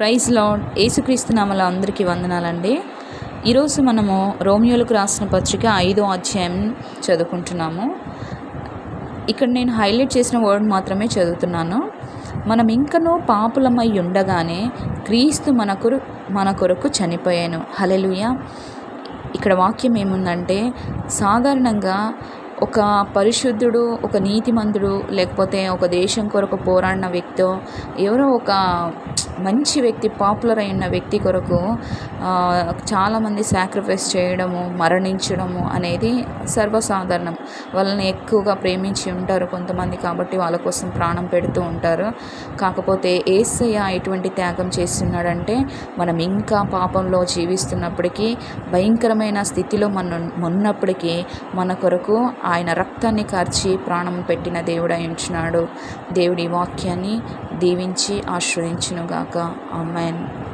Praise lord యేసుక్రీస్తు నామల అందరికీ వందనాలండి. ఈరోజు మనము రోమియోలకు రాసిన పత్రిక ఐదో అధ్యాయం చదువుకుంటున్నాము. ఇక్కడ నేను హైలైట్ చేసిన వర్డ్ మాత్రమే చదువుతున్నాను. మనం ఇంకనూ పాపులమై ఉండగానే క్రీస్తు మన కొరు మన కొరకు చనిపోయాను. హలెలుయ ఇక్కడ వాక్యం ఏముందంటే సాధారణంగా ఒక పరిశుద్ధుడు ఒక నీతిమంతుడు లేకపోతే ఒక దేశం కొరకు పోరాడిన వ్యక్తో ఎవరో ఒక మంచి వ్యక్తి పాపులర్ అయిన వ్యక్తి కొరకు చాలామంది సాక్రిఫైస్ చేయడము మరణించడము అనేది సర్వసాధారణం. వాళ్ళని ఎక్కువగా ప్రేమించి ఉంటారు కొంతమంది కాబట్టి వాళ్ళ కోసం ప్రాణం పెడుతూ ఉంటారు. కాకపోతే ఏసయ్య ఎటువంటి త్యాగం చేస్తున్నాడంటే మనం ఇంకా పాపంలో జీవిస్తున్నప్పటికీ భయంకరమైన స్థితిలో మనం ఉన్నప్పటికీ మన కొరకు ఆయన రక్తాన్ని కార్చి ప్రాణం పెట్టిన దేవుడై ఉంచున్నాడు. దేవుడి వాక్యాన్ని దీవించి ఆశ్రయించునుగాక. ఆమెన్.